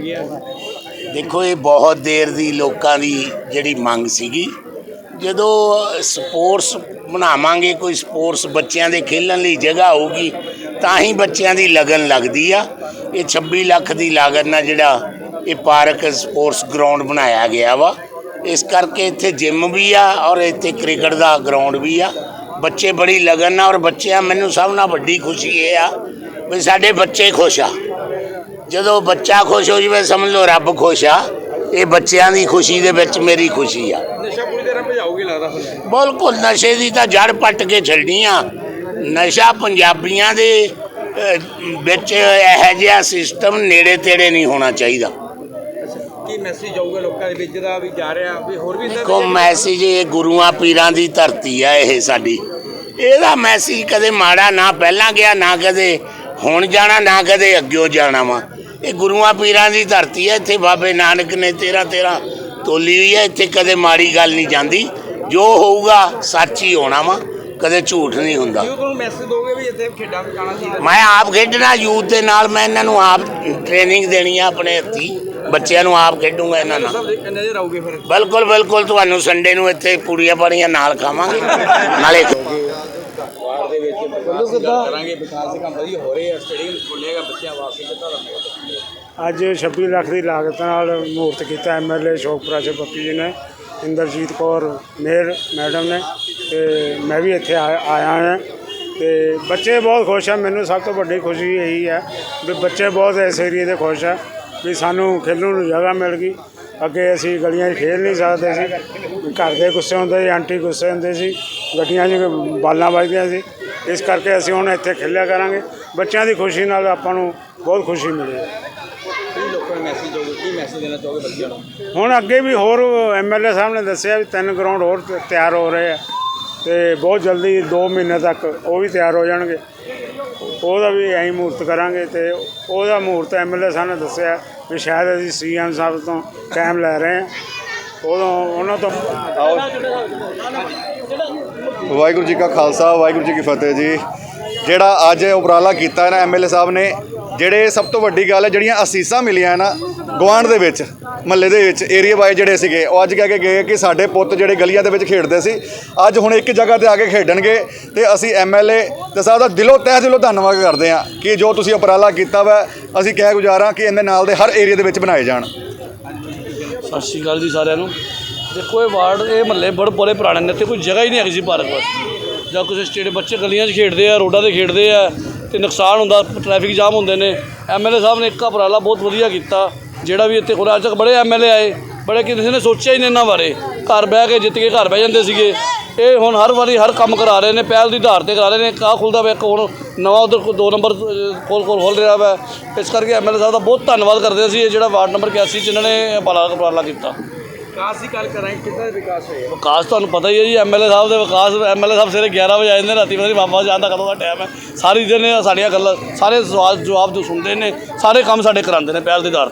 ਗਿਆ ਦੇਖੋ, ਇਹ ਬਹੁਤ ਦੇਰ ਦੀ ਲੋਕਾਂ ਦੀ ਜਿਹੜੀ ਮੰਗ ਸੀਗੀ। ਜਦੋਂ ਸਪੋਰਟਸ ਬਣਾਵਾਂਗੇ, ਕੋਈ ਸਪੋਰਟਸ ਬੱਚਿਆਂ ਦੇ ਖੇਲਣ ਲਈ ਜਗ੍ਹਾ ਹੋਊਗੀ, ਤਾਂ ਹੀ ਬੱਚਿਆਂ ਦੀ ਲਗਨ ਲੱਗਦੀ ਆ। ਇਹ 26 ਲੱਖ ਦੀ ਲਾਗਤ ਨਾਲ ਜਿਹੜਾ ਇਹ ਪਾਰਕ ਸਪੋਰਟਸ ਗਰਾਊਂਡ ਬਣਾਇਆ ਗਿਆ ਵਾ। ਇਸ ਕਰਕੇ ਇੱਥੇ ਜਿਮ ਵੀ ਆ ਔਰ ਇੱਥੇ ਕ੍ਰਿਕਟ ਦਾ ਗਰਾਊਂਡ ਵੀ ਆ। ਬੱਚੇ ਬੜੀ ਲਗਨ ਨਾਲ ਔਰ ਬੱਚਿਆਂ, ਮੈਨੂੰ ਸਭ ਨਾਲ ਵੱਡੀ ਖੁਸ਼ੀ ਇਹ ਆ ਵੀ ਸਾਡੇ ਬੱਚੇ ਖੁਸ਼ ਆ। ਜਦੋਂ ਬੱਚਾ ਖੁਸ਼ ਹੋ ਜਵੇ ਸਮਝ ਲਓ ਰੱਬ ਖੁਸ਼ ਆ। ਇਹ ਬੱਚਿਆਂ ਦੀ ਖੁਸ਼ੀ ਦੇ ਵਿੱਚ ਮੇਰੀ ਖੁਸ਼ੀ ਆ। ਨਸ਼ਾ ਪੂਰੀ ਤਰ੍ਹਾਂ ਭਜਾਓਗੇ ਲੱਗਦਾ ਫਿਰ ਬਿਲਕੁਲ ਨਸ਼ੇ ਦੀ ਤਾਂ ਜੜ ਪੱਟ ਕੇ ਛੱਡਣੀ ਆ ਨਸ਼ਾ ਪੰਜਾਬੀਆਂ ਦੇ ਵਿੱਚ ਇਹੋ ਜਿਹਾ ਸਿਸਟਮ ਨੇੜੇ ਤੇੜੇ ਨਹੀਂ ਹੋਣਾ ਚਾਹੀਦਾ। ਕੀ ਮੈਸੇਜ ਜਾਊਗਾ ਲੋਕਾਂ ਦੇ ਵਿੱਚ ਦਾ ਵੀ ਜਾ ਰਿਹਾ ਵੀ ਹੋਰ ਵੀ ਇਦਾਂ ਕੋ ਮੈਸੇਜ ਇਹ ਗੁਰੂਆਂ ਪੀਰਾਂ ਦੀ ਧਰਤੀ ਆ ਇਹ ਸਾਡੀ। ਇਹਦਾ ਮੈਸੇਜ ਕਦੇ ਮਾੜਾ ਨਾ ਪਹਿਲਾਂ ਗਿਆ ਨਾ ਕਦੇ ਹੁਣ ਜਾਣਾ ਨਾ ਕਦੇ ਅੱਗਿਓ ਜਾਣਾ ਵਾ। ਇਹ ਗੁਰੂਆਂ ਪੀਰਾਂ ਦੀ ਧਰਤੀ ਹੈ ਇੱਥੇ ਬਾਬੇ ਨਾਨਕ ਨੇ ਤੇਰਾ ਤੇਰਾ ਤੋਲੀ ਹੋਈ ਹੈ ਇੱਥੇ ਕਦੇ ਮਾੜੀ ਗੱਲ ਨਹੀਂ ਜਾਂਦੀ। ਜੋ ਹੋਊਗਾ ਸੱਚ ਹੀ ਹੋਣਾ ਵਾ ਕਦੇ ਝੂਠ ਨਹੀਂ ਹੁੰਦਾ। ਯੂਥ ਨੂੰ ਮੈਸੇਜ ਦੋਗੇ ਵੀ ਇੱਥੇ ਖੇਡਾਂ ਵਿੱਚ ਆਉਣਾ ਚਾਹੀਦਾ ਮੈਂ ਆਪ ਖੇਡਣਾ ਯੂਥ ਦੇ ਨਾਲ ਮੈਂ ਇਹਨਾਂ ਨੂੰ ਆਪ ਟ੍ਰੇਨਿੰਗ ਦੇਣੀ ਆ ਆਪਣੇ ਹੱਥੀ। ਬੱਚਿਆਂ ਨੂੰ ਆਪ ਖੇਡੂੰਗਾ ਇਹਨਾਂ ਨਾਲ। ਸਭ ਦੇ ਨਜ਼ਰ ਆਉਗੇ ਫਿਰ। ਬਿਲਕੁਲ ਬਿਲਕੁਲ ਤੁਹਾਨੂੰ ਸੰਡੇ ਨੂੰ ਇੱਥੇ ਪੂੜੀਆਂ ਪਾੜੀਆਂ ਨਾਲ ਖਾਵਾਂਗੇ ਨਾਲੇ ਦੇ ਵਿੱਚ ਕਰਾਂਗੇ ਵਿਕਾਸ ਦੇ ਕੰਮ ਵਧੀਆ ਹੋ ਰਹੇ ਆ ਸਟੇਡੀਅਮ ਖੁੱਲੇਗਾ ਬੱਚਿਆਂ ਵਾਸਤੇ ਦਾ ਅੱਜ 26 ਲੱਖ ਦੀ ਲਾਗਤ ਨਾਲ ਮੂਰਤ ਕੀਤਾ ਐਮਐਲਏ ਸ਼ੋਕਪੁਰਾ ਸੇ ਪੱਪੀ ਜੀ ਨੇ, ਇੰਦਰਜੀਤ ਕੌਰ ਮੇਰ ਮੈਡਮ ਨੇ ਤੇ ਮੈਂ ਵੀ ਇੱਥੇ ਆ- ਆਇਆ ਹਾਂ ਤੇ ਬੱਚੇ ਬਹੁਤ ਖੁਸ਼ ਆ, ਮੈਨੂੰ ਸਭ ਤੋਂ ਵੱਡੀ ਖੁਸ਼ੀ ਇਹੀ ਹੈ ਵੀ ਬੱਚੇ ਬਹੁਤ ਇਸ ਏਰੀਏ ਦੇ ਖੁਸ਼ ਆ ਵੀ ਸਾਨੂੰ ਖੇਡਣ ਨੂੰ ਜਗ੍ਹਾ ਮਿਲ ਗਈ। ਅੱਗੇ ਅਸੀਂ ਗਲੀਆਂ 'ਚ ਖੇਲ ਨਹੀਂ ਸਕਦੇ ਸੀ, ਘਰ ਦੇ ਗੁੱਸੇ ਹੁੰਦੇ ਸੀ, ਆਂਟੀ ਗੁੱਸੇ ਹੁੰਦੇ ਸੀ, ਗੱਡੀਆਂ 'ਚ ਬਾਲਾਂ ਵੱਜਦੀਆਂ ਸੀ, ਇਸ ਕਰਕੇ ਅਸੀਂ ਹੁਣ ਇੱਥੇ ਖੇਲਿਆ ਕਰਾਂਗੇ। ਬੱਚਿਆਂ ਦੀ ਖੁਸ਼ੀ ਨਾਲ ਆਪਾਂ ਨੂੰ ਬਹੁਤ ਖੁਸ਼ੀ ਮਿਲੀ। ਮੈਸੇਜ ਦੋਗੇ ਕੀ ਮੈਸੇਜ ਦੇਣਾ ਚਾਹੋਗੇ ਬੱਚਿਆਂ ਨੂੰ? ਹੁਣ ਅੱਗੇ ਵੀ ਹੋਰ ਐਮਐਲਏ ਸਾਹਿਬ ਨੇ ਦੱਸਿਆ ਵੀ ਤਿੰਨ ਗਰਾਊਂਡ ਹੋਰ ਤ- ਤਿਆਰ ਹੋ ਰਹੇ ਆ। ਤੇ ਬਹੁਤ ਜਲਦੀ 2 ਮਹੀਨੇ ਤੱਕ ਉਹ ਵੀ ਤਿਆਰ ਹੋ ਜਾਣਗੇ। ਉਹਦਾ ਵੀ ਐਂ ਮੂਰਤ ਕਰਾਂਗੇ ਤੇ ਉਹਦਾ ਮੂਰਤ ਐਮਐਲਏ ਸਾਹਿਬ ਨੇ ਦੱਸਿਆ ਵੀ ਸ਼ਾਇਦ ਅਸੀਂ ਸੀਐਮ ਸਾਹਿਬ ਤੋਂ ਟਾਈਮ ਲੈ ਰਹੇ ਹਾਂ। ਉਦੋਂ ਉਹਨਾਂ ਤੋਂ ਵਾਹਿਗੁਰੂ ਜੀ ਕਾ ਖਾਲਸਾ ਵਾਹਿਗੁਰੂ ਜੀ ਕੀ ਫਤਿਹ ਜੀ। ਜਿਹੜਾ ਅੱਜ ਉਪਰਾਲਾ ਕੀਤਾ ਹੈ ਨਾ ਐਮਐਲਏ ਸਾਹਿਬ ਨੇ ਜਿਹੜੇ ਸਭ ਤੋਂ ਵੱਡੀ ਗੱਲ ਹੈ, ਜਿਹੜੀਆਂ ਅਸੀਸਾਂ ਮਿਲੀਆਂ ਨਾ ਗਵਾਂਢ ਦੇ ਵਿੱਚ, ਮਹੱਲੇ ਦੇ ਵਿੱਚ ਏਰੀਆ ਵਾਈਜ਼ ਜਿਹੜੇ ਸੀਗੇ, ਉਹ ਅੱਜ ਕਹਿ ਕੇ ਗਏ ਕਿ ਸਾਡੇ ਪੁੱਤ ਜਿਹੜੇ ਗਲੀਆਂ ਦੇ ਵਿੱਚ ਖੇਡਦੇ ਸੀ, ਅੱਜ ਹੁਣ ਇੱਕ ਜਗ੍ਹਾ ਤੇ ਆ ਕੇ ਖੇਡਣਗੇ ਤੇ ਅਸੀਂ ਐਮਐਲਏ ਤੇ ਸਾਹਿਬ ਦਾ ਦਿਲੋਂ, ਤਹਿ ਦਿਲੋਂ ਧੰਨਵਾਦ ਕਰਦੇ ਹਾਂ ਕਿ ਜੋ ਤੁਸੀਂ ਉਪਰਾਲਾ ਕੀਤਾ ਵਾ, ਅਸੀਂ ਕਹਿ ਗੁਜ਼ਾਰਾਂ ਕਿ ਇਹਦੇ ਨਾਲ ਦੇ ਹਰ ਏਰੀਆ ਦੇ ਵਿੱਚ ਬਣਾਏ ਜਾਣ। ਸਤਿ ਸ਼੍ਰੀ ਅਕਾਲ ਜੀ ਸਾਰਿਆਂ ਨੂੰ। ਦੇਖੋ, ਇਹ ਵਾਰਡ, ਇਹ ਮਹੱਲੇ ਬੜੇ ਬੜੇ ਪੁਰਾਣੇ ਨੇ, ਇੱਥੇ ਕੋਈ ਜਗ੍ਹਾ ਹੀ ਨਹੀਂ ਹੈਗੀ ਸੀ ਪਾਰਕ ਵਾਸਤੇ ਜਾਂ ਕਿਸੇ ਸਟੇਟ, ਬੱਚੇ ਗਲੀਆਂ 'ਚ ਖੇਡਦੇ ਆ, ਰੋਡਾਂ 'ਤੇ ਖੇਡਦੇ ਆ ਤੇ ਨੁਕਸਾਨ ਹੁੰਦਾ ਟ੍ਰੈਫਿਕ ਜਾਮ ਹੁੰਦੇ ਨੇ। ਐਮਐਲਏ ਸਾਹਿਬ ਨੇ ਇੱਕ ਉਪਰਾਲਾ ਬਹੁਤ ਵਧੀਆ ਕੀਤਾ, ਜਿਹੜਾ ਵੀ ਇੱਥੇ ਕੋਲ ਅੱਜ ਤੱਕ ਬੜੇ ਐਮਐਲਏ ਆਏ, ਬੜੇ ਕਿਸੇ ਨੇ ਸੋਚਿਆ ਹੀ ਨਹੀਂ ਇਹਨਾਂ ਬਾਰੇ। ਘਰ ਬਹਿ ਕੇ ਜਿੱਤ ਕੇ ਘਰ ਬਹਿ ਜਾਂਦੇ ਸੀਗੇ। ਇਹ ਹੁਣ ਹਰ ਵਾਰੀ ਹਰ ਕੰਮ ਕਰਾ ਰਹੇ ਨੇ, ਪਹਿਲ ਦੀ ਧਾਰ ਤੇ ਕਰਾ ਰਹੇ ਨੇ। ਕਾ ਖੁੱਲਦਾ ਪਿਆ, ਇੱਕ ਨਵਾਂ ਉਧਰ ਦੋ ਨੰਬਰ ਕੋਲ ਕੋਲ ਖੋਲ ਰਿਹਾ ਵਾ। ਇਸ ਕਰਕੇ ਐਮਐਲਏ ਸਾਹਿਬ ਦਾ ਬਹੁਤ ਧੰਨਵਾਦ ਕਰਦੇ ਅਸੀਂ, ਇਹ ਜਿਹੜਾ ਵਾਰਡ ਨੰਬਰ 81 ਚ ਇਹਨਾਂ ਨੇ ਉਪਰਾਲਾ ਉਪਰਾਲਾ ਕੀਤਾ। ਵਿਕਾਸ ਦੀ ਗੱਲ ਕਰਾਂਗੇ, ਕਿੱਦਾਂ ਦਾ ਵਿਕਾਸ ਹੋਇਆ? ਵਿਕਾਸ ਤੁਹਾਨੂੰ ਪਤਾ ਹੀ ਹੈ ਜੀ ਐਮਐਲਏ ਸਾਹਿਬ ਦੇ ਵਿਕਾਸ ਐਮਐਲਏ ਸਾਹਿਬ ਸਵੇਰੇ 11 ਵਜੇ ਆ ਜਾਂਦੇ ਨੇ, ਰਾਤੀ ਪਤਾ ਨਹੀਂ ਬਾਬਾ ਜਾਣ ਦਾ ਕਦੋਂ ਦਾ ਟਾਈਮ ਹੈ। ਸਾਰੀ ਦਿਨ ਇਹ ਸਾਡੀਆਂ ਗੱਲਾਂ, ਸਾਰੇ ਸਵਾਲ ਜਵਾਬ ਜੋ ਸੁਣਦੇ ਨੇ, ਸਾਰੇ ਕੰਮ ਸਾਡੇ ਕਰਾਉਂਦੇ ਨੇ ਪਹਿਲ ਦੇ ਆਧਾਰ